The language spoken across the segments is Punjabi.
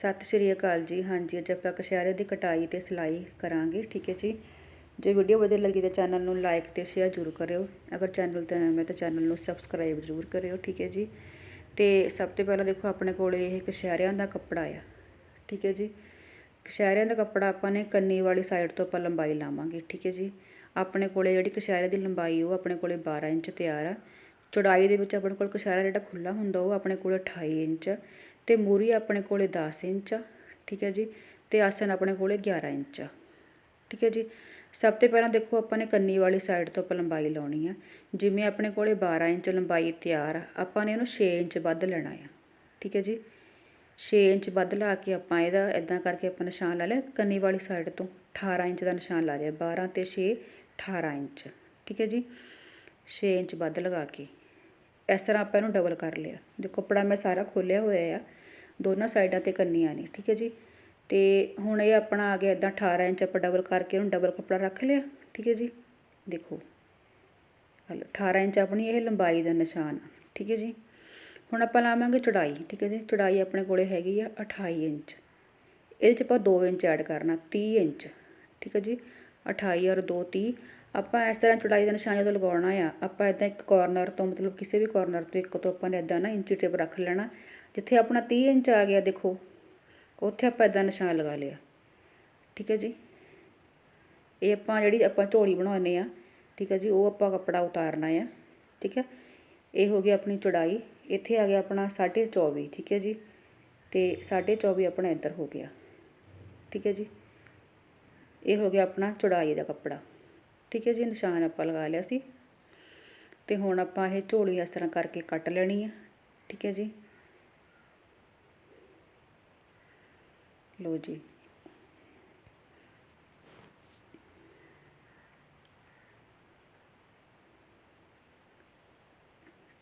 ਸਤਿ ਸ਼੍ਰੀ ਅਕਾਲ ਜੀ। ਹਾਂਜੀ, ਅੱਜ ਆਪਾਂ ਕਸ਼ਹਿਰੇ ਦੀ ਕਟਾਈ ਤੇ ਸਿਲਾਈ ਕਰਾਂਗੇ, ਠੀਕ ਹੈ ਜੀ? ਜੇ ਵੀਡੀਓ ਵਧੀਆ ਲੱਗੀ ਤਾਂ ਚੈਨਲ ਨੂੰ ਲਾਈਕ ਤੇ ਸ਼ੇਅਰ ਜ਼ਰੂਰ ਕਰਿਓ। ਅਗਰ ਚੈਨਲ ਤੇ ਨਵੇਂ ਤਾਂ ਚੈਨਲ ਨੂੰ ਸਬਸਕ੍ਰਾਈਬ ਜ਼ਰੂਰ ਕਰਿਓ, ਠੀਕ ਹੈ ਜੀ? ਤੇ ਸਭ ਤੋਂ ਪਹਿਲਾਂ ਦੇਖੋ, ਆਪਣੇ ਕੋਲ ਇਹ ਕਸ਼ਹਿਰਿਆਂ ਦਾ ਕੱਪੜਾ ਆ, ਠੀਕ ਹੈ ਜੀ? ਕਸ਼ਹਿਰਿਆਂ ਦਾ ਕੱਪੜਾ ਆਪਾਂ ਨੇ ਕੰਨੀ ਵਾਲੀ ਸਾਈਡ ਤੋਂ ਆਪਾਂ ਲੰਬਾਈ ਲਾਵਾਂਗੇ, ਠੀਕ ਹੈ ਜੀ? ਆਪਣੇ ਕੋਲੇ ਜਿਹੜੀ ਕਸ਼ਹਿਰੇ ਦੀ ਲੰਬਾਈ, ਉਹ ਆਪਣੇ ਕੋਲੇ 12 ਇੰਚ ਤਿਆਰ ਆ। ਚੌੜਾਈ ਦੇ ਵਿੱਚ ਆਪਣੇ ਕੋਲ ਕਸ਼ਹਿਰਾ ਜਿਹੜਾ ਖੁੱਲਾ ਹੁੰਦਾ, ਉਹ ਆਪਣੇ ਕੋਲ 28 ਇੰਚ। ਅਤੇ ਮੂਰੀ ਆਪਣੇ ਕੋਲ ਦਸ ਇੰਚ ਆ, ਠੀਕ ਹੈ ਜੀ ਅਤੇ ਆਸਣ ਆਪਣੇ ਕੋਲ ਗਿਆਰ੍ਹਾਂ ਇੰਚ ਆ, ਠੀਕ ਹੈ ਜੀ। ਸਭ ਤੋਂ ਪਹਿਲਾਂ ਦੇਖੋ ਆਪਾਂ ਨੇ ਕੰਨੀ ਵਾਲੀ ਸਾਈਡ ਤੋਂ ਆਪਾਂ ਲੰਬਾਈ ਲਾਉਣੀ ਆ। ਜਿਵੇਂ ਆਪਣੇ ਕੋਲੇ 12 ਇੰਚ ਲੰਬਾਈ ਤਿਆਰ ਆ ਆਪਾਂ ਨੇ ਇਹਨੂੰ 6 ਇੰਚ ਵੱਧ ਲੈਣਾ ਆ ਠੀਕ ਹੈ ਜੀ। 6 ਇੰਚ ਵੱਧ ਲਾ ਕੇ ਆਪਾਂ ਇਹਦਾ ਇਦਾਂ ਕਰਕੇ ਆਪਾਂ ਨਿਸ਼ਾਨ ਲਾ ਲਿਆ ਕੰਨੀ ਵਾਲੀ ਸਾਈਡ ਤੋਂ 18 ਇੰਚ ਦਾ ਨਿਸ਼ਾਨ ਲਾ ਲਿਆ 12 ਤੇ 6 18 ਇੰਚ ਠੀਕ ਹੈ ਜੀ। 6 ਇੰਚ ਵੱਧ ਲਗਾ ਕੇ ਇਸ ਤਰ੍ਹਾਂ ਆਪਾਂ ਇਹਨੂੰ ਡਬਲ ਕਰ ਲਿਆ। ਜੋ ਕੱਪੜਾ ਮੈਂ ਸਾਰਾ ਖੋਲਿਆ ਹੋਇਆ ਆ ਦੋਨਾਂ ਸਾਈਡਾਂ ਤੇ ਕਰਨੀਆਂ ਨੇ, ਠੀਕ ਹੈ ਜੀ? ਅਤੇ ਹੁਣ ਇਹ ਆਪਣਾ ਆ ਗਿਆ ਇਦਾਂ 18 ਇੰਚ ਆਪਾਂ ਡਬਲ ਕਰਕੇ ਉਹਨੂੰ ਡਬਲ ਕੱਪੜਾ ਰੱਖ ਲਿਆ, ਠੀਕ ਹੈ ਜੀ? ਦੇਖੋ, ਹਲੋ 18 ਇੰਚ ਆਪਣੀ ਇਹ ਲੰਬਾਈ ਦਾ ਨਿਸ਼ਾਨ ਠੀਕ ਹੈ ਜੀ? ਹੁਣ ਆਪਾਂ ਲਾਵਾਂਗੇ ਚੜਾਈ, ਠੀਕ ਹੈ ਜੀ? ਚੜਾਈ ਆਪਣੇ ਕੋਲੇ ਹੈਗੀ ਆ 28 ਇੰਚ। ਇਹਦੇ ਚ ਆਪਾਂ 2 ਇੰਚ ਐਡ ਕਰਨਾ 30 ਇੰਚ, ਠੀਕ ਹੈ ਜੀ? 28 ਔਰ 2 30 ਆਪਾਂ ਇਸ ਤਰ੍ਹਾਂ ਚੜਾਈ ਦਾ ਨਿਸ਼ਾਨ ਜਦੋਂ ਲਗਾਉਣਾ ਆ, ਆਪਾਂ ਇਦਾਂ ਇੱਕ ਕਾਰਨਰ ਤੋਂ ਮਤਲਬ ਕਿਸੇ ਵੀ ਕਾਰਨਰ ਤੋਂ ਇੱਕ ਤੋਂ ਆਪਾਂ ਨੇ ਇਦਾਂ ਨਾ ਇੰਚੀ ਟੇਪ ਰੱਖ ਲੈਣਾ ਜਿੱਥੇ ਆਪਣਾ 30 ਇੰਚ ਆ ਗਿਆ, ਦੇਖੋ। ਉੱਥੇ ਆਪਾਂ ਇਦਾਂ ਨਿਸ਼ਾਨ ਲਗਾ ਲਿਆ। ਠੀਕ ਹੈ ਜੀ? ਇਹ ਆਪਾਂ ਜਿਹੜੀ ਆਪਾਂ ਝੋਲੀ ਬਣਾਉਨੇ ਆ ਠੀਕ ਹੈ ਜੀ, ਉਹ ਆਪਾਂ ਕੱਪੜਾ ਉਤਾਰਨਾ ਆ। ਠੀਕ ਹੈ? ਇਹ ਹੋ ਗਿਆ ਆਪਣੀ ਚੌੜਾਈ। ਇੱਥੇ ਆ ਗਿਆ ਆਪਣਾ 24.5 ਠੀਕ ਹੈ ਜੀ? ਤੇ 24.5 ਆਪਣਾ ਇੱਧਰ ਹੋ ਗਿਆ। ਠੀਕ ਹੈ ਜੀ? ਇਹ ਹੋ ਗਿਆ ਆਪਣਾ ਚੌੜਾਈ ਦਾ ਕੱਪੜਾ। ਠੀਕ ਹੈ ਜੀ, ਨਿਸ਼ਾਨ ਆਪਾਂ ਲਗਾ ਲਿਆ ਸੀ। ਤੇ ਹੁਣ ਆਪਾਂ ਇਹ ਝੋਲੀ ਇਸ ਤਰ੍ਹਾਂ ਕਰਕੇ ਕੱਟ ਲੈਣੀ ਆ। ਠੀਕ ਹੈ ਜੀ? ਲੋ ਜੀ।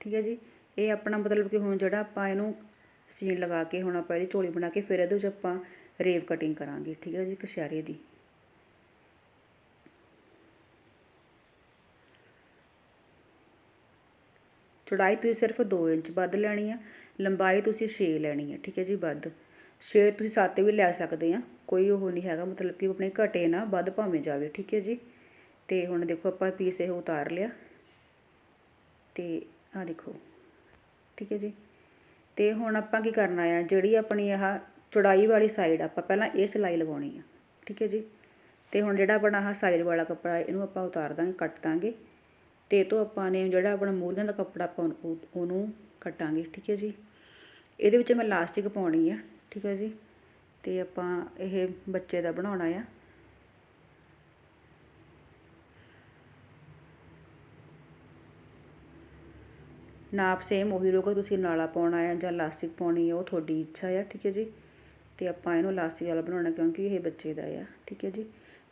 ਠੀਕ ਹੈ ਜੀ। ਇਹ ਆਪਣਾ ਮਤਲਬ ਕਿ ਹੁਣ ਜਿਹੜਾ ਆਪਾਂ ਇਹਨੂੰ ਸੀਨ ਲਗਾ ਕੇ ਹੁਣ ਆਪਾਂ ਇਹਦੀ ਝੋਲੀ ਬਣਾ ਕੇ ਫਿਰ ਇਹਦੇ ਵਿੱਚ ਆਪਾਂ ਰੇਵ ਕਟਿੰਗ ਕਰਾਂਗੇ। ਠੀਕ ਹੈ ਜੀ ਕਸ਼ਿਆਰੇ ਦੀ। ਚੌੜਾਈ ਤੁਸੀਂ ਸਿਰਫ 2 ਇੰਚ ਵੱਧ ਲੈਣੀ ਆ, ਲੰਬਾਈ ਤੁਸੀਂ 6 ਲੈਣੀ ਆ। ਠੀਕ ਹੈ ਜੀ, ਵੱਧ। ਛੇ ਤੁਸੀਂ ਸੱਤ ਵੀ ਲੈ ਸਕਦੇ ਆ, ਕੋਈ ਉਹ ਨਹੀਂ ਹੈਗਾ, ਮਤਲਬ ਕਿ ਆਪਣੇ ਘਟੇ ਨਾ, ਵੱਧ ਭਾਵੇਂ ਜਾਵੇ, ਠੀਕ ਹੈ ਜੀ? ਤੇ ਹੁਣ ਦੇਖੋ ਆਪਾਂ ਪੀਸ ਇਹ ਉਤਾਰ ਲਿਆ। ਤੇ ਆ ਦੇਖੋ, ਠੀਕ ਹੈ ਜੀ? ਤੇ ਹੁਣ ਆਪਾਂ ਕੀ ਕਰਨਾ ਆ, ਜਿਹੜੀ ਆਪਣੀ ਆਹ ਚੌੜਾਈ ਵਾਲੀ ਸਾਈਡ ਆਪਾਂ ਪਹਿਲਾਂ ਇਹ ਸਿਲਾਈ ਲਗਾਉਣੀ ਆ, ਠੀਕ ਹੈ ਜੀ? ਤੇ ਹੁਣ ਜਿਹੜਾ ਆਪਣਾ ਆਹ ਸਾਈਡ ਵਾਲਾ ਕੱਪੜਾ, ਇਹਨੂੰ ਆਪਾਂ ਉਤਾਰ ਦਾਂਗੇ, ਕੱਟ ਦਾਂਗੇ। ਤੇ ਤੋਂ ਆਪਾਂ ਨੇ ਜਿਹੜਾ ਆਪਣਾ ਮੂਰੀਆਂ ਦਾ ਕੱਪੜਾ ਆਪਾਂ ਉਹਨੂੰ ਕੱਟਾਂਗੇ, ਠੀਕ ਹੈ ਜੀ? ਇਹਦੇ ਵਿੱਚ ਮੈਂ ਲਾਸਟਿਕ ਪਾਉਣੀ ਆ। ਠੀਕ ਹੈ ਜੀ। ਤੇ ਆਪਾਂ ਇਹ ਬੱਚੇ ਦਾ ਬਣਾਉਣਾ ਆ। ਨਾਪ ਸੇਮ ਉਹੀ ਰਹੂਗਾ ਤੁਸੀਂ ਨਾਲਾ ਪਾਉਣਾ ਆ ਜਾਂ ਲਾਸਟਿਕ ਪਾਉਣੀ ਆ, ਉਹ ਤੁਹਾਡੀ ਇੱਛਾ ਆ, ਠੀਕ ਹੈ ਜੀ। ਤੇ ਆਪਾਂ ਇਹਨੂੰ ਲਾਸਟਿਕ ਵਾਲਾ ਬਣਾਉਣਾ ਕਿਉਂਕਿ ਇਹ ਬੱਚੇ ਦਾ ਆ, ਠੀਕ ਹੈ ਜੀ।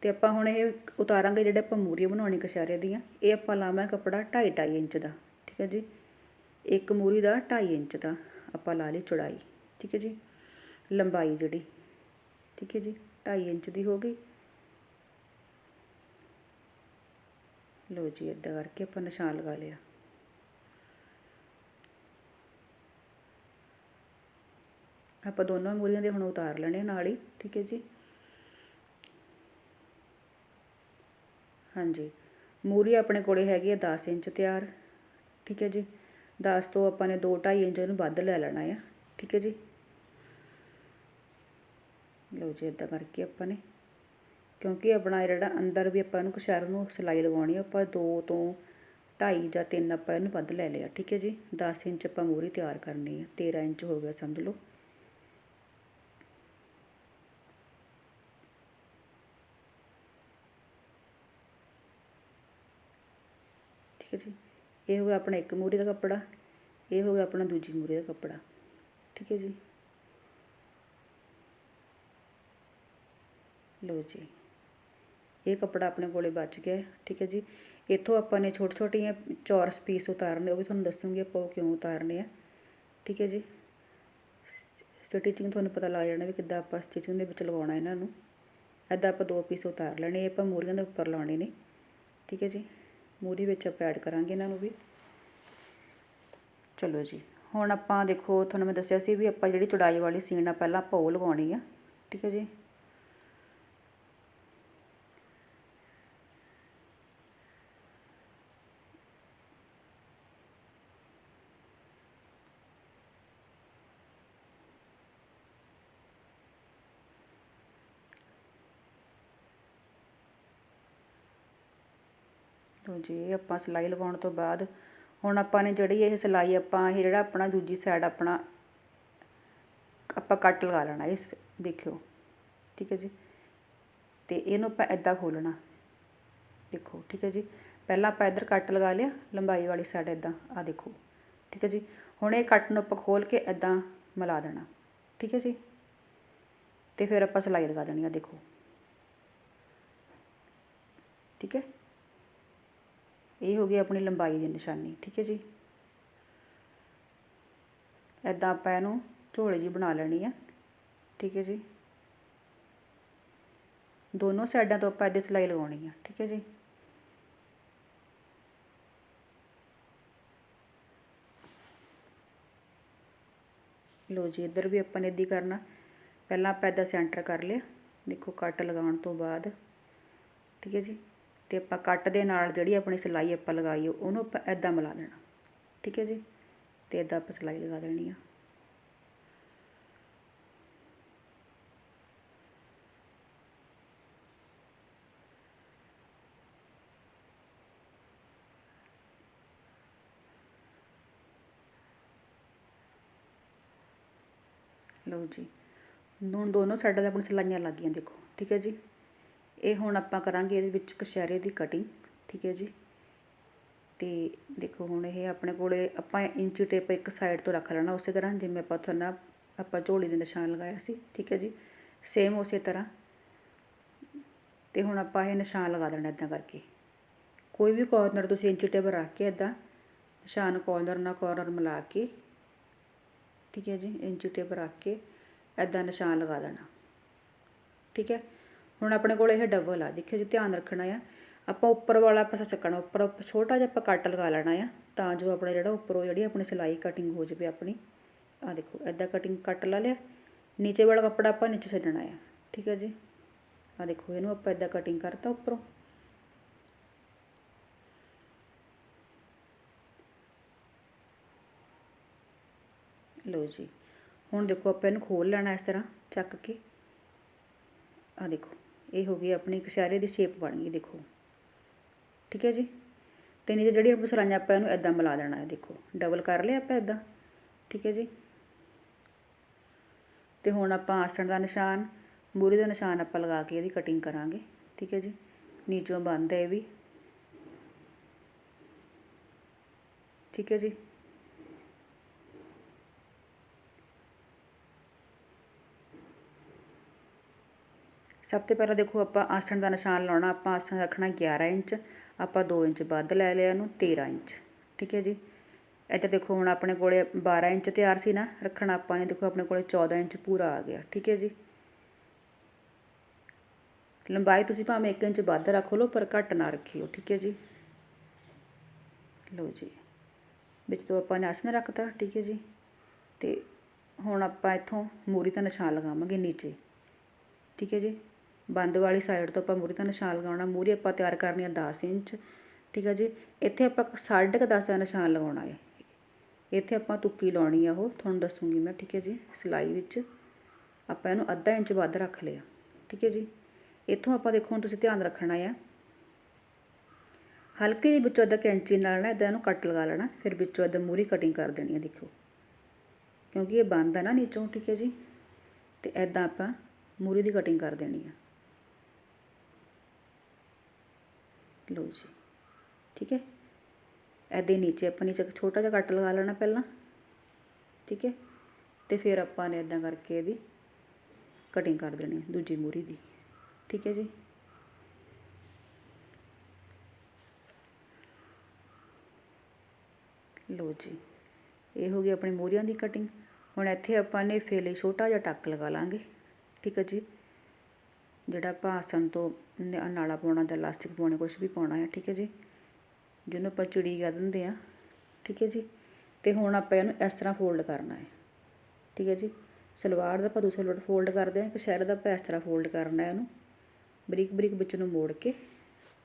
ਤੇ ਆਪਾਂ ਹੁਣ ਇਹ ਉਤਾਰਾਂਗੇ ਜਿਹੜੇ ਆਪਾਂ ਮੂਰੀਆਂ ਬਣਾਉਣੀ ਕਸ਼ਾਰੇ ਦੀਆਂ, ਇਹ ਆਪਾਂ ਲਾਵਾਂ ਕੱਪੜਾ 2.5 2.5 ਇੰਚ ਦਾ, ਠੀਕ ਹੈ ਜੀ। ਇੱਕ ਮੂਰੀ ਦਾ 2.5 ਇੰਚ ਦਾ ਆਪਾਂ ਲਾ ਲਈ ਚੌੜਾਈ, ਠੀਕ ਹੈ ਜੀ। ਲੰਬਾਈ ਜਿਹੜੀ, ਠੀਕ ਹੈ ਜੀ 2.5 ਇੰਚ ਦੀ ਹੋ ਗਈ। ਲੋ ਜੀ ਇਦਾਂ ਕਰਕੇ ਆਪਾਂ ਨਿਸ਼ਾਨ ਲਗਾ ਲਿਆ। ਆਪਾਂ ਦੋਨੋਂ ਮੂਰੀਆਂ ਦੇ ਹੁਣ ਉਤਾਰ ਲੈਣੇ ਨਾਲ ਹੀ, ਠੀਕ ਹੈ ਜੀ। ਹਾਂਜੀ, ਮੂਰੀ ਆਪਣੇ ਕੋਲੇ ਹੈਗੀ ਹੈ 10 ਇੰਚ ਤਿਆਰ, ਠੀਕ ਹੈ ਜੀ। 10 ਤੋਂ ਆਪਾਂ ਨੇ 2 2.5 ਇੰਚ ਇਹਨੂੰ ਵੱਧ ਲੈ ਲੈਣਾ ਆ, ਠੀਕ ਹੈ ਜੀ। ਲਓ ਜੀ ਇਦਾਂ ਕਰਕੇ ਆਪਾਂ ਨੇ। ਕਿਉਂਕਿ ਆਪਣਾ ਜਿਹੜਾ ਅੰਦਰ ਵੀ ਆਪਾਂ ਇਹਨੂੰ ਕਸ਼ਾਰ ਨੂੰ ਸਿਲਾਈ ਲਗਾਉਣੀ ਆ, ਆਪਾਂ 2 ਤੋਂ 2.5 ਜਾਂ 3 ਆਪਾਂ ਇਹਨੂੰ ਵੱਧ ਲੈ ਲਿਆ, ਠੀਕ ਹੈ ਜੀ। 10 ਇੰਚ ਆਪਾਂ ਮੂਰੀ ਤਿਆਰ ਕਰਨੀ ਆ 13 ਇੰਚ ਹੋ ਗਿਆ ਸਮਝ ਲਓ। ਠੀਕ ਹੈ ਜੀ। ਇਹ ਹੋ ਗਿਆ ਆਪਣਾ ਇੱਕ ਮੂਰੀ ਦਾ ਕੱਪੜਾ, ਇਹ ਹੋ ਗਿਆ ਆਪਣਾ ਦੂਜੀ ਮੂਰੀ ਦਾ ਕੱਪੜਾ, ਠੀਕ ਹੈ ਜੀ। ਲੋ ਜੀ। ਇਹ ਕੱਪੜਾ ਆਪਣੇ ਕੋਲੇ ਬਚ ਗਿਆ, ਠੀਕ ਹੈ ਜੀ। ਇੱਥੋਂ ਆਪਾਂ ਨੇ ਛੋਟੇ ਛੋਟੀਆਂ ਚੌਰਸ ਪੀਸ ਉਤਾਰਨੇ, ਉਹ ਵੀ ਤੁਹਾਨੂੰ ਦੱਸੂਗੀ ਆਪਾਂ ਉਹ ਕਿਉਂ ਉਤਾਰਨੇ ਆ। ਠੀਕ ਹੈ ਜੀ। ਸਟਿਚਿੰਗ ਤੁਹਾਨੂੰ ਪਤਾ ਲੱਗ ਜਾਣਾ ਵੀ ਕਿੱਦਾਂ ਆਪਾਂ ਸਟਿਚਿੰਗ ਦੇ ਵਿੱਚ ਲਗਾਉਣਾ ਇਹਨਾਂ ਨੂੰ। ਐਦਾਂ ਆਪਾਂ ਦੋ ਪੀਸ ਉਤਾਰ ਲੈਣੇ, ਇਹ ਆਪਾਂ ਮੂਰੀਆਂ ਦੇ ਉੱਪਰ ਲਾਉਣੇ ਨੇ। ਠੀਕ ਹੈ ਜੀ। ਮੂਰੀ ਵਿੱਚ ਆਪਾਂ ਐਡ ਕਰਾਂਗੇ ਇਹਨਾਂ ਨੂੰ ਵੀ। ਚਲੋ ਜੀ। ਹੁਣ ਆਪਾਂ ਦੇਖੋ, ਤੁਹਾਨੂੰ ਮੈਂ ਦੱਸਿਆ ਸੀ ਵੀ ਆਪਾਂ ਜਿਹੜੀ ਚੌੜਾਈ ਵਾਲੀ ਸੀਨ ਆ, ਪਹਿਲਾਂ ਆਪਾਂ ਉਹ ਲਗਾਉਣੀ ਆ। ਠੀਕ ਹੈ ਜੀ। ਜੇ ਆਪਾਂ ਸਿਲਾਈ ਲਗਾਉਣ ਤੋਂ ਬਾਅਦ, ਹੁਣ ਆਪਾਂ ਨੇ ਜਿਹੜੀ ਇਹ ਸਿਲਾਈ ਆਪਾਂ, ਇਹ ਜਿਹੜਾ ਆਪਣਾ ਦੂਜੀ ਸਾਈਡ ਆਪਣਾ, ਆਪਾਂ ਕੱਟ ਲਗਾ ਲੈਣਾ ਇਸ, ਦੇਖਿਓ। ਠੀਕ ਹੈ ਜੀ? ਤੇ ਇਹਨੂੰ ਆਪਾਂ ਐਦਾਂ ਖੋਲਣਾ ਦੇਖੋ, ਠੀਕ ਹੈ ਜੀ? ਪਹਿਲਾਂ ਆਪਾਂ ਇੱਧਰ ਕੱਟ ਲਗਾ ਲਿਆ, ਲੰਬਾਈ ਵਾਲੀ ਸਾਈਡ ਐਦਾਂ ਆ ਦੇਖੋ। ਠੀਕ ਹੈ ਜੀ? ਹੁਣ ਇਹ ਕੱਟ ਨੂੰ ਆਪਾਂ ਖੋਲ ਕੇ ਐਦਾਂ ਮਿਲਾ ਦੇਣਾ। ਠੀਕ ਹੈ ਜੀ? ਤੇ ਫਿਰ ਆਪਾਂ ਸਿਲਾਈ ਲਗਾ ਦੇਣੀ ਆ, ਦੇਖੋ। ਠੀਕ ਹੈ? ਇਹ ਹੋ ਗਈ ਆਪਣੀ ਲੰਬਾਈ ਦੀ ਨਿਸ਼ਾਨੀ, ਠੀਕ ਹੈ ਜੀ? ਐਦਾਂ ਆਪਾਂ ਇਹਨੂੰ ਝੋਲੇ ਜੀ ਬਣਾ ਲੈਣੀ ਆ, ਠੀਕ ਹੈ ਜੀ? ਦੋਨੋਂ ਸਾਈਡਾਂ ਤੋਂ ਆਪਾਂ ਇਹਦੇ ਸਿਲਾਈ ਲਗਾਉਣੀ ਆ, ਠੀਕ ਹੈ ਜੀ? ਲੋ ਜੀ, ਇੱਧਰ ਵੀ ਆਪਾਂ ਨੇ ਇੱਦੀ ਕਰਨਾ। ਪਹਿਲਾਂ ਆਪਾਂ ਇਹਦਾ ਸੈਂਟਰ ਕਰ ਲਿਆ, ਦੇਖੋ ਕੱਟ ਲਗਾਉਣ ਤੋਂ ਬਾਅਦ, ਠੀਕ ਹੈ ਜੀ? ਅਤੇ ਆਪਾਂ ਕੱਟ ਦੇ ਨਾਲ ਜਿਹੜੀ ਆਪਣੀ ਸਿਲਾਈ ਆਪਾਂ ਲਗਾਈ ਉਹਨੂੰ ਆਪਾਂ ਇੱਦਾਂ ਮਿਲਾ ਦੇਣਾ। ਠੀਕ ਹੈ ਜੀ? ਅਤੇ ਇੱਦਾਂ ਆਪਾਂ ਸਿਲਾਈ ਲਗਾ ਦੇਣੀ ਆ। ਲਓ ਜੀ। ਹੁਣ ਦੋਨੋਂ ਸਾਈਡਾਂ ਤੇ ਆਪਣੀ ਸਿਲਾਈਆਂ ਲੱਗ ਗਈਆਂ, ਦੇਖੋ। ਠੀਕ ਹੈ ਜੀ? ਇਹ ਹੁਣ ਆਪਾਂ ਕਰਾਂਗੇ ਇਹਦੇ ਵਿੱਚ ਕਸ਼ਹਿਰੇ ਦੀ ਕਟਿੰਗ ਠੀਕ ਹੈ ਜੀ। ਤੇ ਦੇਖੋ ਹੁਣ ਇਹ ਆਪਣੇ ਕੋਲੇ ਆਪਾਂ ਇੰਚੀ ਟੇਪ ਇੱਕ ਸਾਈਡ ਤੋਂ ਰੱਖ ਲੈਣਾ ਉਸੇ ਤਰ੍ਹਾਂ, ਜਿਵੇਂ ਆਪਾਂ ਤੁਹਾਨੂੰ ਆਪਾਂ ਝੋਲੀ ਦੇ ਨਿਸ਼ਾਨ ਲਗਾਇਆ ਸੀ, ਠੀਕ ਹੈ ਜੀ। ਸੇਮ ਉਸੇ ਤਰ੍ਹਾਂ। ਤੇ ਹੁਣ ਆਪਾਂ ਇਹ ਨਿਸ਼ਾਨ ਲਗਾ ਦੇਣਾ ਇਦਾਂ ਕਰਕੇ। ਕੋਈ ਵੀ ਕੋਰਨਰ ਤੁਸੀਂ ਇੰਚੀ ਟੇਪ ਰੱਖ ਕੇ ਇਦਾਂ ਨਿਸ਼ਾਨ ਕੋਰਨਰ ਨਾਲ ਕੋਰਨਰ ਮਿਲਾ ਕੇ, ਠੀਕ ਹੈ ਜੀ, ਇੰਚੀ ਟੇਪ ਰੱਖ ਕੇ ਐਦਾਂ ਨਿਸ਼ਾਨ ਲਗਾ ਦੇਣਾ। ਠੀਕ ਹੈ। ਹੁਣ ਆਪਣੇ ਕੋਲ ਇਹ ਡਬਲ ਆ। ਦੇਖਿਓ ਜੀ, ਧਿਆਨ ਰੱਖਣਾ ਆ। ਆਪਾਂ ਉੱਪਰ ਵਾਲਾ ਪਾਸਾ ਚੱਕਣਾ ਉੱਪਰ ਛੋਟਾ ਜਿਹਾ ਆਪਾਂ ਕੱਟ ਲਗਾ ਲੈਣਾ ਆ, ਤਾਂ ਜੋ ਆਪਣਾ ਜਿਹੜਾ ਉੱਪਰੋਂ ਜਿਹੜੀ ਆਪਣੀ ਸਿਲਾਈ ਕਟਿੰਗ ਹੋ ਜਾਵੇ ਆਪਣੀ। ਆ ਦੇਖੋ ਐਦਾਂ ਕਟਿੰਗ ਕੱਟ ਲਾ ਲਿਆ। ਨੀਚੇ ਵਾਲਾ ਕੱਪੜਾ ਆਪਾਂ ਨੀਚੇ ਛੱਡਣਾ ਆ, ਠੀਕ ਹੈ ਜੀ? ਆ ਦੇਖੋ, ਇਹਨੂੰ ਆਪਾਂ ਐਦਾਂ ਕਟਿੰਗ ਕਰਤਾ ਉੱਪਰੋਂ। ਲਓ ਜੀ, ਹੁਣ ਦੇਖੋ ਆਪਾਂ ਇਹਨੂੰ ਖੋਲ ਲੈਣਾ ਇਸ ਤਰ੍ਹਾਂ, ਚੱਕ ਕੇ। ਆ ਦੇਖੋ ਇਹ ਹੋ ਗਈ ਆਪਣੀ ਕਸ਼ਹਿਰੇ ਦੀ ਸ਼ੇਪ ਬਣ ਗਈ, ਦੇਖੋ। ਠੀਕ ਹੈ ਜੀ? ਤੇ ਨੀਚੇ ਜਿਹੜੀ ਆਪਾਂ ਸਲਾਈਆਂ ਆਪਾਂ ਇਹਨੂੰ ਐਦਾਂ ਮਿਲਾ ਦੇਣਾ ਹੈ, ਦੇਖੋ। ਡਬਲ ਕਰ ਲਿਆ ਆਪਾਂ ਐਦਾਂ ਠੀਕ ਹੈ ਜੀ? ਤੇ ਹੁਣ ਆਪਾਂ ਆਸਣ ਦਾ ਨਿਸ਼ਾਨ ਮੂਰੀ ਦਾ ਨਿਸ਼ਾਨ ਆਪਾਂ ਲਗਾ ਕੇ ਇਹਦੀ ਕਟਿੰਗ ਕਰਾਂਗੇ। ਠੀਕ ਹੈ ਜੀ? ਨੀਚੋਂ ਬੰਦ ਹੈ ਇਹ ਵੀ। ਠੀਕ ਹੈ ਜੀ? ਸਭ ਤੋਂ ਪਹਿਲਾਂ ਦੇਖੋ ਆਪਾਂ ਆਸਣ ਦਾ ਨਿਸ਼ਾਨ ਲਾਉਣਾ, ਆਪਾਂ ਆਸਣ ਰੱਖਣਾ 11 ਇੰਚ, ਆਪਾਂ ਦੋ ਇੰਚ ਵੱਧ ਲੈ ਲਿਆ ਇਹਨੂੰ 13 ਇੰਚ, ਠੀਕ ਹੈ ਜੀ। ਇੱਥੇ ਦੇਖੋ ਹੁਣ ਆਪਣੇ ਕੋਲੇ 12 ਇੰਚ ਤਿਆਰ ਸੀ ਨਾ, ਰੱਖਣਾ ਆਪਾਂ ਨੇ, ਦੇਖੋ ਆਪਣੇ ਕੋਲੇ 14 ਇੰਚ ਪੂਰਾ ਆ ਗਿਆ, ਠੀਕ ਹੈ ਜੀ। ਲੰਬਾਈ ਤੁਸੀਂ ਭਾਵੇਂ 1 ਇੰਚ ਵੱਧ ਰੱਖ ਲਓ, ਪਰ ਘੱਟ ਨਾ ਰੱਖਿਓ, ਠੀਕ ਹੈ ਜੀ। ਲਓ ਜੀ, ਵਿੱਚ ਤੋਂ ਆਪਾਂ ਨੇ ਆਸਣ ਰੱਖਤਾ, ਠੀਕ ਹੈ ਜੀ। ਤੇ ਹੁਣ ਆਪਾਂ ਇੱਥੋਂ ਮੂਰੀ ਦਾ ਨਿਸ਼ਾਨ ਲਗਾਵਾਂਗੇ ਨੀਚੇ, ਠੀਕ ਹੈ ਜੀ। ਬੰਦ ਵਾਲੀ ਸਾਈਡ ਤੋਂ ਆਪਾਂ ਮੂਰੀ ਦਾ ਨਿਸ਼ਾਨ ਲਗਾਉਣਾ ਮੂਰੀ ਆਪਾਂ ਤਿਆਰ ਕਰਨੀ ਆ 10 ਇੰਚ, ਠੀਕ ਹੈ ਜੀ। ਇੱਥੇ ਆਪਾਂ ਸਾਢੇ ਕੁ 10 ਦਾ ਨਿਸ਼ਾਨ ਲਗਾਉਣਾ ਹੈ ਇੱਥੇ ਆਪਾਂ ਤੁੱਕੀ ਲਾਉਣੀ ਆ ਉਹ, ਤੁਹਾਨੂੰ ਦੱਸੂਗੀ ਮੈਂ, ਠੀਕ ਹੈ ਜੀ, ਸਿਲਾਈ ਵਿੱਚ। ਆਪਾਂ ਇਹਨੂੰ ਅੱਧਾ ਇੰਚ ਵੱਧ ਰੱਖ ਲਿਆ, ਠੀਕ ਹੈ ਜੀ। ਇੱਥੋਂ ਆਪਾਂ ਦੇਖੋ, ਹੁਣ ਤੁਸੀਂ ਧਿਆਨ ਰੱਖਣਾ ਆ। ਹਲਕੇ ਜਿਹੇ ਵਿੱਚੋਂ ਅੱਧਾ ਕੈਂਚੀ ਨਾਲ ਨਾ ਇਦਾਂ ਇਹਨੂੰ ਕੱਟ ਲਗਾ ਲੈਣਾ, ਫਿਰ ਵਿੱਚੋਂ ਇਦਾਂ ਮੂਰੀ ਕਟਿੰਗ ਕਰ ਦੇਣੀ ਹੈ ਦੇਖੋ। ਕਿਉਂਕਿ ਇਹ ਬੰਦ ਆ ਨਾ ਨੀਚੋਂ, ਠੀਕ ਹੈ ਜੀ। ਤੇ ਇਦਾਂ ਆਪਾਂ ਮੂਰੀ ਦੀ ਕਟਿੰਗ ਕਰ ਦੇਣੀ ਆ। ਲਓ ਜੀ। ਠੀਕ ਹੈ? ਐਦੇ ਨੀਚੇ ਆਪਾਂ ਨੀਚੇ ਛੋਟਾ ਜਿਹਾ ਕੱਟ ਲਗਾ ਲੈਣਾ ਪਹਿਲਾਂ। ਠੀਕ ਹੈ? ਤੇ ਫਿਰ ਆਪਾਂ ਨੇ ਇਦਾਂ ਕਰਕੇ ਇਹਦੀ ਕਟਿੰਗ ਕਰ ਦੇਣੀ ਦੂਜੀ ਮੂਰੀ ਦੀ। ਠੀਕ ਹੈ ਜੀ? ਲੋ ਜੀ। ਇਹ ਹੋ ਗਈ ਆਪਣੀ ਮੂਰੀਆਂ ਦੀ ਕਟਿੰਗ ਹੁਣ ਇੱਥੇ ਆਪਾਂ ਨੇ ਫੇਲੇ ਛੋਟਾ ਜਿਹਾ ਟੱਕ ਲਗਾ ਲਾਂਗੇ। ਠੀਕ ਹੈ ਜੀ? ਜਿਹੜਾ ਆਪਾਂ ਆਸਣ ਤੋਂ ਨਾਲਾ ਪਾਉਣਾ ਜਾਂ ਇਲਾਸਟਿਕ ਪਾਉਣੇ, ਕੁਛ ਵੀ ਪਾਉਣਾ ਆ ਠੀਕ ਹੈ ਜੀ? ਜਿਹਨੂੰ ਆਪਾਂ ਚਿੜੀ ਕਹਿ ਦਿੰਦੇ ਆ ਠੀਕ ਹੈ ਜੀ? ਅਤੇ ਹੁਣ ਆਪਾਂ ਇਹਨੂੰ ਇਸ ਤਰ੍ਹਾਂ ਫੋਲਡ ਕਰਨਾ ਹੈ, ਠੀਕ ਹੈ ਜੀ? ਸਲਵਾਰ ਦਾ ਆਪਾਂ ਦੂਸਰੇ ਲੋਟ ਫੋਲਡ ਕਰਦੇ ਹਾਂ ਕਸ਼ਹਿਰੇ ਦਾ ਆਪਾਂ ਇਸ ਤਰ੍ਹਾਂ ਫੋਲਡ ਕਰਨਾ ਹੈ ਇਹਨੂੰ, ਬਰੀਕ ਬਰੀਕ ਵਿੱਚ ਨੂੰ ਮੋੜ ਕੇ,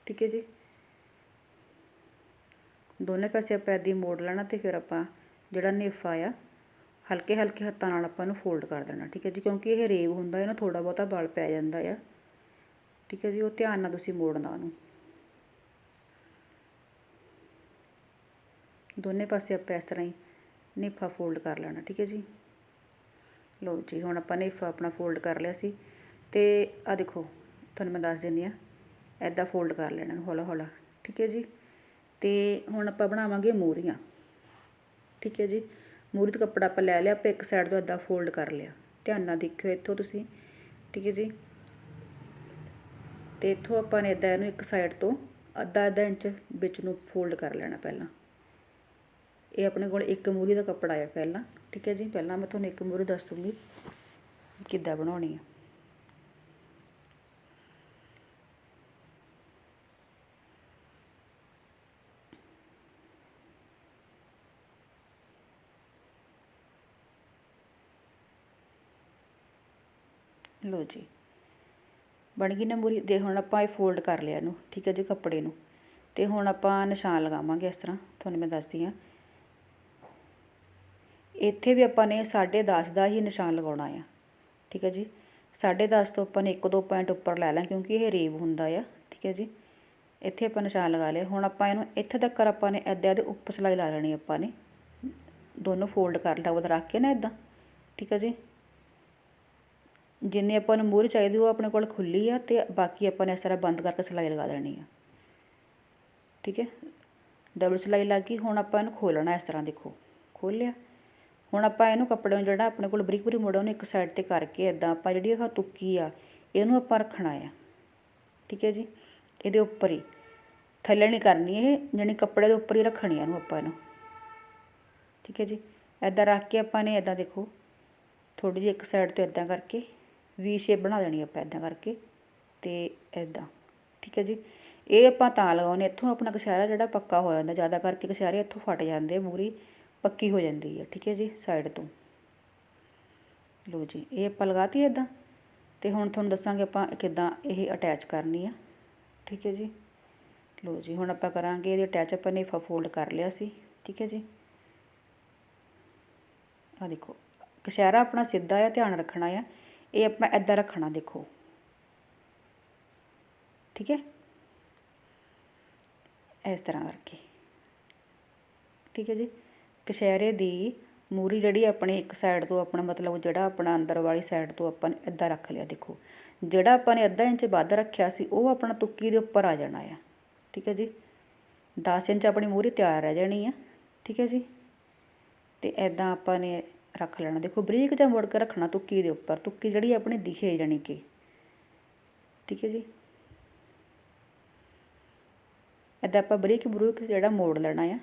ਠੀਕ ਹੈ ਜੀ? ਦੋਨੇ ਪਾਸੇ ਆਪਾਂ ਇੱਦਾਂ ਹੀ ਮੋੜ ਲੈਣਾ ਤੇ ਫਿਰ ਆਪਾਂ ਜਿਹੜਾ ਨੇਫਾ ਆ ਹਲਕੇ ਹਲਕੇ ਹੱਥਾਂ ਨਾਲ ਆਪਾਂ ਇਹਨੂੰ ਫੋਲਡ ਕਰ ਦੇਣਾ, ਠੀਕ ਹੈ ਜੀ? ਕਿਉਂਕਿ ਇਹ ਰੇਵ ਹੁੰਦਾ, ਇਹਨੂੰ ਥੋੜਾ ਬਹੁਤਾ ਬਲ ਪੈ ਜਾਂਦਾ ਆ। ਠੀਕ ਹੈ ਜੀ? ਉਹ ਧਿਆਨ ਨਾਲ ਤੁਸੀਂ ਮੋੜਨਾ ਉਹਨੂੰ। ਦੋਨੇ ਪਾਸੇ ਆਪਾਂ ਇਸ ਤਰ੍ਹਾਂ ਹੀ ਨੇਫਾ ਫੋਲਡ ਕਰ ਲੈਣਾ, ਠੀਕ ਹੈ ਜੀ? ਲਓ ਜੀ, ਹੁਣ ਆਪਾਂ ਨੇਫਾ ਆਪਣਾ ਫੋਲਡ ਕਰ ਲਿਆ ਸੀ। ਤੇ ਆ ਦੇਖੋ, ਤੁਹਾਨੂੰ ਮੈਂ ਦੱਸ ਦਿੰਦੀ ਆ ਐਦਾਂ ਫੋਲਡ ਕਰ ਲੈਣਾ ਨੂੰ ਹੌਲਾ ਹੌਲਾ, ਠੀਕ ਹੈ ਜੀ? ਤੇ ਹੁਣ ਆਪਾਂ ਬਣਾਵਾਂਗੇ ਮੋਰੀਆਂ, ਠੀਕ ਹੈ ਜੀ? ਮੂਹਰੀ ਤੋਂ ਕੱਪੜਾ ਆਪਾਂ ਲੈ ਲਿਆ, ਆਪਾਂ ਇੱਕ ਸਾਈਡ ਤੋਂ ਐਦਾਂ ਫੋਲਡ ਕਰ ਲਿਆ। ਧਿਆਨ ਨਾਲ ਦੇਖਿਓ ਇੱਥੋਂ ਤੁਸੀਂ, ਠੀਕ ਹੈ ਜੀ? ਤੇ ਇੱਥੋਂ ਆਪਾਂ ਨੇ ਐਦਾਂ ਇਹਨੂੰ ਇੱਕ ਸਾਈਡ ਤੋਂ ਅੱਧਾ ਅੱਧਾ ਇੰਚ ਵਿੱਚ ਨੂੰ ਫੋਲਡ ਕਰ ਲੈਣਾ ਪਹਿਲਾਂ। ਇਹ ਆਪਣੇ ਕੋਲ ਇੱਕ ਮੂਰੀ ਦਾ ਕੱਪੜਾ ਹੈ ਪਹਿਲਾਂ, ਠੀਕ ਹੈ ਜੀ? ਪਹਿਲਾਂ ਮੈਂ ਤੁਹਾਨੂੰ ਇੱਕ ਮੂਰੀ ਦੱਸ ਦੂੰਗੀ ਕਿੱਦਾਂ ਬਣਾਉਣੀ ਹੈ ਲੋ ਜੀ। ਬਣ ਗਈ ਨਾ ਮੂਰੀ ਦੇ ਹੁਣ ਆਪਾਂ ਇਹ ਫੋਲਡ ਕਰ ਲਿਆ ਇਹਨੂੰ, ਠੀਕ ਹੈ ਜੀ, ਕੱਪੜੇ ਨੂੰ। ਤੇ ਹੁਣ ਆਪਾਂ ਨਿਸ਼ਾਨ ਲਗਾਵਾਂਗੇ ਇਸ ਤਰ੍ਹਾਂ, ਤੁਹਾਨੂੰ ਮੈਂ ਦੱਸਦੀ ਹਾਂ। ਇੱਥੇ ਵੀ ਆਪਾਂ ਨੇ 10.5 ਦਾ ਹੀ ਨਿਸ਼ਾਨ ਲਗਾਉਣਾ ਆ, ਠੀਕ ਹੈ ਜੀ। 10.5 ਤੋਂ ਆਪਾਂ ਨੇ 1-2 ਪੁਆਇੰਟ ਉੱਪਰ ਲੈ ਲਾਂ ਕਿਉਂਕਿ ਇਹ ਰੇਵ ਹੁੰਦਾ ਆ, ਠੀਕ ਹੈ ਜੀ। ਇੱਥੇ ਆਪਾਂ ਨਿਸ਼ਾਨ ਲਗਾ ਲਿਆ, ਹੁਣ ਆਪਾਂ ਇਹਨੂੰ ਇੱਥੇ ਤੱਕ ਆਪਾਂ ਨੇ ਐਦਾਂ ਦੇ ਉੱਪਰ ਸਲਾਈ ਲਾ ਲੈਣੀ ਆਪਾਂ ਨੇ। ਦੋਨੋਂ ਫੋਲਡ ਕਰ ਲਵਦ ਰੱਖ ਕੇ ਨਾ ਐਦਾਂ ਠੀਕ ਹੈ ਜੀ। ਜਿੰਨੇ ਆਪਾਂ ਨੂੰ ਮੂਹਰ ਚਾਹੀਦੀ ਉਹ ਆਪਣੇ ਕੋਲ ਖੁੱਲੀ ਆ ਤੇ ਬਾਕੀ ਆਪਾਂ ਨੇ ਇਸ ਤਰ੍ਹਾਂ ਬੰਦ ਕਰਕੇ ਸਿਲਾਈ ਲਗਾ ਦੇਣੀ ਆ। ਠੀਕ ਹੈ? ਡਬਲ ਸਿਲਾਈ ਲੱਗ ਗਈ, ਹੁਣ ਆਪਾਂ ਇਹਨੂੰ ਖੋਲਣਾ ਇਸ ਤਰ੍ਹਾਂ ਦੇਖੋ। ਖੋਲ ਲਿਆ ਹੁਣ ਆਪਾਂ ਇਹਨੂੰ ਕੱਪੜੇ ਨੂੰ ਜਿਹੜਾ ਆਪਣੇ ਕੋਲ ਬਰੀਕ ਬਰੀਕ ਮੋੜਾ ਉਹਨੂੰ ਇੱਕ ਸਾਈਡ ਤੇ ਕਰਕੇ ਇਦਾਂ ਆਪਾਂ ਜਿਹੜੀ ਉਹ ਤੁੱਕੀ ਆ, ਇਹਨੂੰ ਆਪਾਂ ਰੱਖਣਾ ਆ। ਠੀਕ ਹੈ ਜੀ? ਇਹਦੇ ਉੱਪਰ ਹੀ। ਥੱਲੇ ਨਹੀਂ ਕਰਨੀ ਇਹ ਜਾਨੀ ਕੱਪੜੇ ਦੇ ਉੱਪਰ ਹੀ ਰੱਖਣੀ ਆ ਇਹਨੂੰ ਆਪਾਂ ਇਹਨੂੰ। ਠੀਕ ਹੈ ਜੀ? ਇਦਾਂ ਰੱਖ ਕੇ ਆਪਾਂ ਨੇ ਇਦਾਂ ਦੇਖੋ ਥੋੜੀ ਜਿਹੀ ਇੱਕ ਸਾਈਡ ਤੋਂ ਇਦਾਂ ਕਰਕੇ ਵੀ ਸ਼ੇਪ ਬਣਾ ਦੇਣੀ ਆਪਾਂ ਇਦਾਂ ਕਰਕੇ ਤੇ ਇਦਾਂ ਠੀਕ ਹੈ ਜੀ? ਇਹ ਆਪਾਂ ਤਾਂ ਲਗਾਉਨੇ ਇੱਥੋਂ ਆਪਣਾ ਕਸ਼ਹਿਰਾ ਜਿਹੜਾ ਪੱਕਾ ਹੋ ਜਾਂਦਾ, ਜ਼ਿਆਦਾ ਕਰਕੇ ਕਸ਼ਹਿਰੇ ਇੱਥੋਂ ਫਟ ਜਾਂਦੇ ਮੂਰੀ ਪੱਕੀ ਹੋ ਜਾਂਦੀ ਹੈ ਠੀਕ ਹੈ ਜੀ ਸਾਈਡ ਤੋਂ। ਲੋ ਜੀ, ਇਹ ਆਪਾਂ ਲਗਾਤੀ ਇਦਾਂ ਤੇ ਹੁਣ ਤੁਹਾਨੂੰ ਦੱਸਾਂਗੇ ਆਪਾਂ ਕਿਦਾਂ ਇਹ ਅਟੈਚ ਕਰਨੀ ਆ, ਠੀਕ ਹੈ ਜੀ? ਲੋ ਜੀ, ਹੁਣ ਆਪਾਂ ਕਰਾਂਗੇ ਇਹਦੇ ਅਟੈਚ ਆਪਾਂ ਨੇ ਫੋਲਡ ਕਰ ਲਿਆ ਸੀ, ਠੀਕ ਹੈ ਜੀ? ਆ ਦੇਖੋ, ਕਸ਼ਹਿਰਾ ਆਪਣਾ ਸਿੱਧਾ ਆ, ਧਿਆਨ ਰੱਖਣਾ ਆ ਇਹ ਆਪਾਂ ਇਦਾਂ ਰੱਖਣਾ ਦੇਖੋ। ਠੀਕ ਹੈ? ਇਸ ਤਰ੍ਹਾਂ ਕਰਕੇ। ਠੀਕ ਹੈ ਜੀ? ਕਸ਼ਹਿਰੇ ਦੀ ਮੂਰੀ ਜਿਹੜੀ ਆਪਣੀ ਇੱਕ ਸਾਈਡ ਤੋਂ ਆਪਣਾ ਮਤਲਬ ਜਿਹੜਾ ਆਪਣਾ ਅੰਦਰ ਵਾਲੀ ਸਾਈਡ ਤੋਂ ਆਪਾਂ ਨੇ ਇਦਾਂ ਰੱਖ ਲਿਆ ਦੇਖੋ। ਜਿਹੜਾ ਆਪਾਂ ਨੇ ਅੱਧਾ ਇੰਚ ਵੱਧ ਰੱਖਿਆ ਸੀ, ਉਹ ਆਪਣਾ ਤੁੱਕੀ ਦੇ ਉੱਪਰ ਆ ਜਾਣਾ ਆ। ਠੀਕ ਹੈ ਜੀ? 10 ਇੰਚ ਆਪਣੀ ਮੂਰੀ ਤਿਆਰ ਰਹਿ ਜਾਣੀ ਆ। ਠੀਕ ਹੈ ਜੀ? ਤੇ ਐਦਾਂ ਆਪਾਂ ਨੇ ਰੱਖ ਲੈਣਾ। ਦੇਖੋ, ਬਰੀਕ ਜਾਂ ਮੋੜ ਕੇ ਰੱਖਣਾ ਤੁੱਕੀ ਦੇ ਉੱਪਰ। ਤੁੱਕੀ ਜਿਹੜੀ ਆਪਣੀ ਦਿਖੇ ਜਾਣੀ ਕਿ। ਠੀਕ ਹੈ ਜੀ? ਐਦਾਂ ਆਪਾਂ ਬਰੀਕ ਬਰੂਕ ਜਿਹੜਾ ਮੋੜ ਲੈਣਾ ਆ।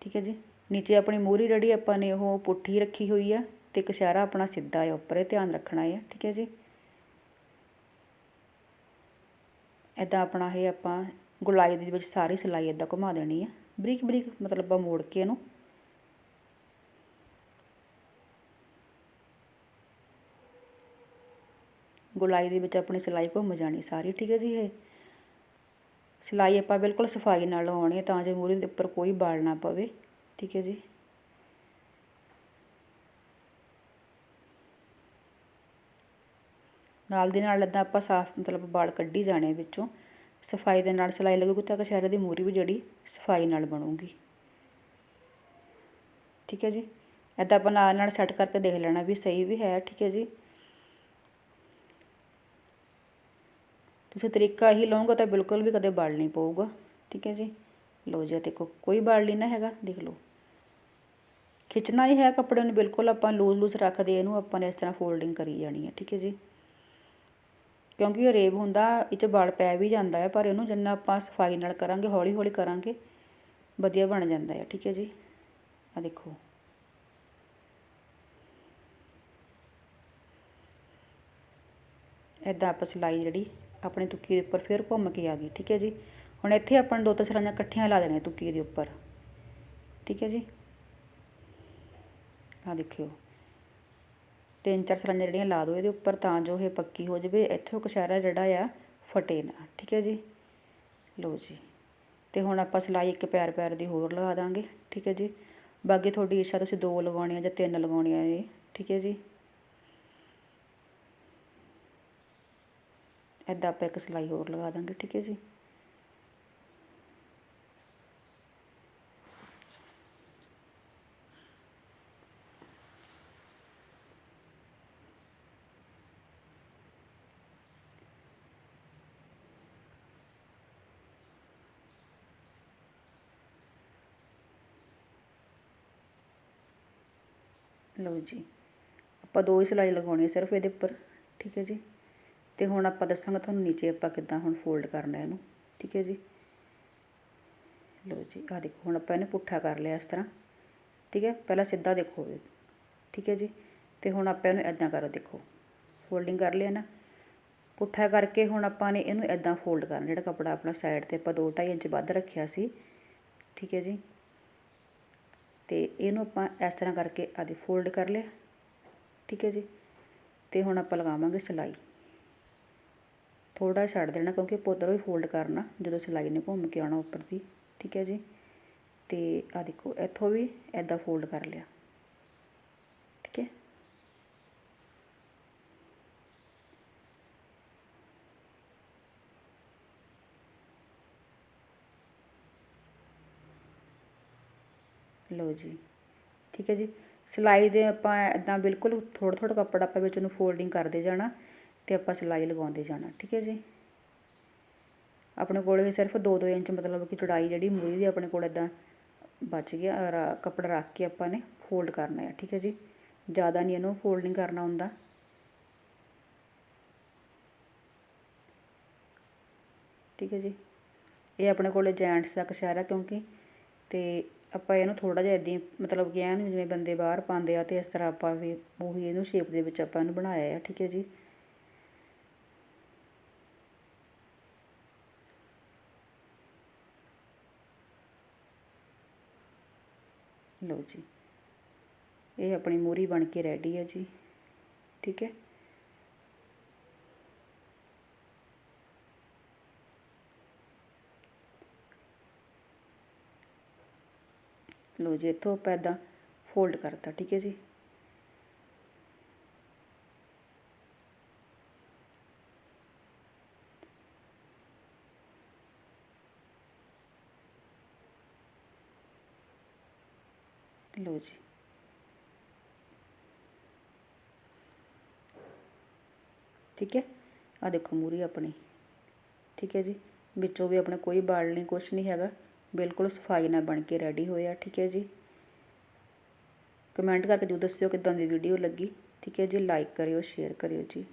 ਠੀਕ ਹੈ ਜੀ? ਨੀਚੇ ਆਪਣੀ ਮੂਰੀ ਜਿਹੜੀ ਆਪਾਂ ਨੇ ਉਹ ਪੁੱਠੀ ਰੱਖੀ ਹੋਈ ਆ ਤੇ ਕਸ਼ਾਰਾ ਆਪਣਾ ਸਿੱਧਾ ਹੈ ਉੱਪਰ ਇਹ ਧਿਆਨ ਰੱਖਣਾ ਹੈ ਠੀਕ ਹੈ ਜੀ? ਐਦਾਂ ਆਪਣਾ ਇਹ ਆਪਾਂ ਗੁਲਾਈ ਦੇ ਵਿੱਚ ਸਾਰੀ ਸਿਲਾਈ ਐਦਾਂ ਘੁਮਾ ਦੇਣੀ ਆ। ਬਰੀਕ ਬਰੀਕ ਮਤਲਬ ਆ ਮੋੜ ਕੇ ਇਹਨੂੰ ਗੁਲਾਈ ਦੇ ਵਿੱਚ ਆਪਣੀ ਸਿਲਾਈ ਘੁੰਮ ਜਾਣੀ ਸਾਰੀ, ਠੀਕ ਹੈ ਜੀ ਇਹ। ਸਿਲਾਈ ਆਪਾਂ ਬਿਲਕੁਲ ਸਫ਼ਾਈ ਨਾਲ ਲਗਾਉਣੀ ਹੈ ਤਾਂ ਜੋ ਮੂਰੀ ਦੇ ਉੱਪਰ ਕੋਈ ਬਾਲ ਨਾ ਪਵੇ, ਠੀਕ ਹੈ ਜੀ। ਨਾਲ ਦੀ ਨਾਲ ਇਦਾਂ ਆਪਾਂ ਸਾਫ਼ ਮਤਲਬ ਬਾਲ ਕੱਢੀ ਜਾਣੇ ਵਿੱਚੋਂ। ਸਫ਼ਾਈ ਦੇ ਨਾਲ ਸਿਲਾਈ ਲੱਗੂਗੀ ਤਾਂ ਕਿ ਸ਼ਹਿਰ ਦੀ ਮੂਰੀ ਵੀ ਜਿਹੜੀ ਸਫ਼ਾਈ ਨਾਲ ਬਣੂਗੀ। ਠੀਕ ਹੈ ਜੀ। ਇਦਾਂ ਆਪਾਂ ਨਾਲ ਨਾਲ ਸੈੱਟ ਕਰਕੇ ਦੇਖ ਲੈਣਾ ਵੀ ਸਹੀ ਵੀ ਹੈ, ਠੀਕ ਹੈ ਜੀ। ਤੁਸੀਂ ਤਰੀਕਾ ਇਹੀ ਲਓਗੇ ਤਾਂ ਬਿਲਕੁਲ ਵੀ ਕਦੇ ਬਲ ਨਹੀਂ ਪਊਗਾ। ਠੀਕ ਹੈ ਜੀ? ਲਓ ਜੀ ਦੇਖੋ, ਕੋਈ ਬਲ ਨਹੀਂ ਨਾ ਹੈਗਾ, ਦੇਖ ਲਓ। ਖਿੱਚਣਾ ਹੀ ਹੈ ਕੱਪੜੇ ਨੂੰ, ਬਿਲਕੁਲ ਆਪਾਂ ਲੂਜ਼ ਲੂਜ਼ ਰੱਖਦੇ, ਇਹਨੂੰ ਆਪਾਂ ਨੇ ਇਸ ਤਰ੍ਹਾਂ ਫੋਲਡਿੰਗ ਕਰੀ ਜਾਣੀ ਹੈ, ਠੀਕ ਹੈ ਜੀ? ਕਿਉਂਕਿ ਇਹ ਰੇਬ ਹੁੰਦਾ, ਇਹ 'ਚ ਬਲ ਪੈ ਵੀ ਜਾਂਦਾ ਹੈ, ਪਰ ਇਹਨੂੰ ਜਿੰਨਾ ਆਪਾਂ ਸਫ਼ਾਈ ਨਾਲ ਕਰਾਂਗੇ ਹੌਲੀ ਹੌਲੀ ਕਰਾਂਗੇ, ਵਧੀਆ ਬਣ ਜਾਂਦਾ ਹੈ, ਠੀਕ ਹੈ ਜੀ? ਆ ਦੇਖੋ। ਇਦਾਂ ਆਪਾਂ ਸਿਲਾਈ ਜਿਹੜੀ ਆਪਣੇ ਤੁੱਕੀ ਦੇ ਉੱਪਰ ਫਿਰ ਘੁੰਮ ਕੇ ਆ ਗਈ, ਠੀਕ ਹੈ ਜੀ? ਹੁਣ ਇੱਥੇ ਆਪਾਂ ਦੋ ਤਿੰਨ ਸਲਾਈਆਂ ਇਕੱਠੀਆਂ ਲਾ ਦੇਣੀਆਂ ਤੁੱਕੀ ਦੇ ਉੱਪਰ। ਠੀਕ ਹੈ ਜੀ? ਆ ਦੇਖਿਓ। ਤਿੰਨ ਚਾਰ ਸਲਾਈਆਂ ਜਿਹੜੀਆਂ ਲਾ ਦਿਓ ਇਹਦੇ ਉੱਪਰ ਤਾਂ ਜੋ ਇਹ ਪੱਕੀ ਹੋ ਜਾਵੇ। ਇੱਥੋਂ ਕਸ਼ਾਰਾ ਜਿਹੜਾ ਆ ਫਟੇ ਨਾ ਠੀਕ ਹੈ ਜੀ? ਲਓ ਜੀ। ਤੇ ਹੁਣ ਆਪਾਂ ਸਲਾਈ ਇੱਕ ਪੈਰ ਪੈਰ ਦੀ ਹੋਰ ਲਗਾ ਦਾਂਗੇ, ਠੀਕ ਹੈ ਜੀ? ਬਾਕੀ ਤੁਹਾਡੀ ਇੱਛਾ ਤੁਸੀਂ ਦੋ ਲਗਾਉਣੀਆਂ ਜਾਂ ਤਿੰਨ ਲਗਾਉਣੀਆਂ ਨੇ, ਠੀਕ ਹੈ ਜੀ? ਇੱਦਾਂ ਆਪਾਂ ਇੱਕ ਸਿਲਾਈ ਹੋਰ ਲਗਾ ਦਾਂਗੇ, ਠੀਕ ਹੈ ਜੀ। ਲਓ ਜੀ, ਆਪਾਂ ਦੋ ਹੀ ਸਿਲਾਈ ਲਗਾਉਣੀ ਹੈ ਸਿਰਫ ਇਹਦੇ ਉੱਪਰ, ਠੀਕ ਹੈ ਜੀ। ਅਤੇ ਹੁਣ ਆਪਾਂ ਦੱਸਾਂਗਾ ਤੁਹਾਨੂੰ ਨੀਚੇ ਆਪਾਂ ਕਿੱਦਾਂ ਹੁਣ ਫੋਲਡ ਕਰਨਾ ਇਹਨੂੰ, ਠੀਕ ਹੈ ਜੀ? ਲਓ ਜੀ ਆ ਦੇਖੋ, ਹੁਣ ਆਪਾਂ ਇਹਨੂੰ ਪੁੱਠਾ ਕਰ ਲਿਆ ਇਸ ਤਰ੍ਹਾਂ, ਠੀਕ ਹੈ? ਪਹਿਲਾਂ ਸਿੱਧਾ ਦੇਖੋ, ਠੀਕ ਹੈ ਜੀ? ਤੇ ਹੁਣ ਆਪਾਂ ਇਹਨੂੰ ਇਦਾਂ ਕਰੋ, ਦੇਖੋ ਫੋਲਡਿੰਗ ਕਰ ਲਿਆ ਨਾ, ਪੁੱਠਾ ਕਰਕੇ ਹੁਣ ਆਪਾਂ ਨੇ ਇਹਨੂੰ ਇਦਾਂ ਫੋਲਡ ਕਰਨਾ, ਜਿਹੜਾ ਕਪੜਾ ਆਪਣਾ ਸਾਈਡ ਤੇ ਆਪਾਂ 2.5 ਇੰਚ ਵੱਧ ਰੱਖਿਆ ਸੀ, ਠੀਕ ਹੈ ਜੀ? ਤੇ ਇਹਨੂੰ ਆਪਾਂ ਇਸ ਤਰ੍ਹਾਂ ਕਰਕੇ ਆਦੀ ਫੋਲਡ ਕਰ ਲਿਆ, ਠੀਕ ਹੈ ਜੀ? ਤੇ ਹੁਣ ਆਪਾਂ ਲਗਾਵਾਂਗੇ ਸਿਲਾਈ। ਥੋੜਾ ਛੱਡ ਦੇਣਾ ਕਿਉਂਕਿ ਪੋਦਰ ਵੀ ਫੋਲਡ ਕਰਨਾ, ਜਦੋਂ ਸਿਲਾਈ ਨੇ ਘੁੰਮ ਕੇ ਆਉਣਾ ਉੱਪਰ ਦੀ ਠੀਕ ਹੈ ਜੀ? ਤੇ ਆ ਦੇਖੋ, ਇੱਥੋਂ ਵੀ ਐਦਾਂ ਫੋਲਡ ਕਰ ਲਿਆ, ਠੀਕ ਹੈ? ਲਓ ਜੀ, ਠੀਕ ਹੈ ਜੀ? ਸਿਲਾਈ ਦੇ ਆਪਾਂ ਇਦਾਂ ਬਿਲਕੁਲ ਥੋੜਾ ਥੋੜਾ ਕੱਪੜਾ ਆਪਾਂ ਵਿੱਚ ਨੂੰ ਫੋਲਡਿੰਗ ਕਰਦੇ ਜਾਣਾ ਅਤੇ ਆਪਾਂ ਸਿਲਾਈ ਲਗਾਉਂਦੇ ਜਾਣਾ, ਠੀਕ ਹੈ ਜੀ? ਆਪਣੇ ਕੋਲ ਇਹ ਸਿਰਫ 2-2 ਇੰਚ ਮਤਲਬ ਕਿ ਚੌੜਾਈ ਜਿਹੜੀ ਮੂਰੀ ਦੀ ਆਪਣੇ ਕੋਲ ਇਦਾਂ ਬਚ ਗਿਆ ਕੱਪੜਾ ਰੱਖ ਕੇ ਆਪਾਂ ਨੇ ਫੋਲਡ ਕਰਨਾ ਹੈ, ਠੀਕ ਹੈ ਜੀ? ਜ਼ਿਆਦਾ ਨਹੀਂ ਇਹਨੂੰ ਫੋਲਡ ਨਹੀਂ ਕਰਨਾ ਹੁੰਦਾ। ਠੀਕ ਹੈ ਜੀ? ਇਹ ਆਪਣੇ ਕੋਲ ਜੈਂਟਸ ਦਾ ਕਸ਼ਾਰਾ ਕਿਉਂਕਿ ਤੇ ਆਪਾਂ ਇਹਨੂੰ ਥੋੜਾ ਜਿਹਾ ਇਦਾਂ ਮਤਲਬ ਕਿ ਐਨ ਜਿਵੇਂ ਬੰਦੇ ਬਾਹਰ ਪਾਉਂਦੇ ਆ ਤੇ ਇਸ ਤਰ੍ਹਾਂ ਆਪਾਂ ਵੀ ਉਹੀ ਇਹਨੂੰ ਸ਼ੇਪ ਦੇ ਵਿੱਚ ਆਪਾਂ ਇਹਨੂੰ ਬਣਾਇਆ ਆ, ਠੀਕ ਹੈ ਜੀ? ਲਓ ਜੀ। ਇਹ ਆਪਣੀ ਮੂਰੀ ਬਣ ਕੇ ਰੈਡੀ ਹੈ ਜੀ। ਠੀਕ ਹੈ? ਲੋ ਜੀ, ਇੱਥੋਂ ਆਪਾਂ ਇੱਦਾਂ ਫੋਲਡ ਕਰਤਾ, ਠੀਕ ਹੈ ਜੀ? ਲੋ ਜੀ। ਠੀਕ ਹੈ? ਆ ਦੇਖੋ ਮੂਰੀ ਆਪਣੀ। ਠੀਕ ਹੈ ਜੀ? ਵਿੱਚੋਂ ਵੀ ਆਪਣਾ ਕੋਈ ਬਾਲ ਨਹੀਂ ਕੁਝ ਨਹੀਂ ਹੈਗਾ। ਬਿਲਕੁਲ ਸਫ਼ਾਈ ਨਾਲ ਬਣ ਕੇ ਰੈਡੀ ਹੋਇਆ, ਠੀਕ ਹੈ ਜੀ? ਕਮੈਂਟ ਕਰਕੇ ਜੋ ਦੱਸਿਓ ਕਿਦਾਂ ਦੀ ਵੀਡੀਓ ਲੱਗੀ। ਠੀਕ ਹੈ ਜੀ? ਲਾਈਕ ਕਰਿਓ ਸ਼ੇਅਰ ਕਰਿਓ ਜੀ।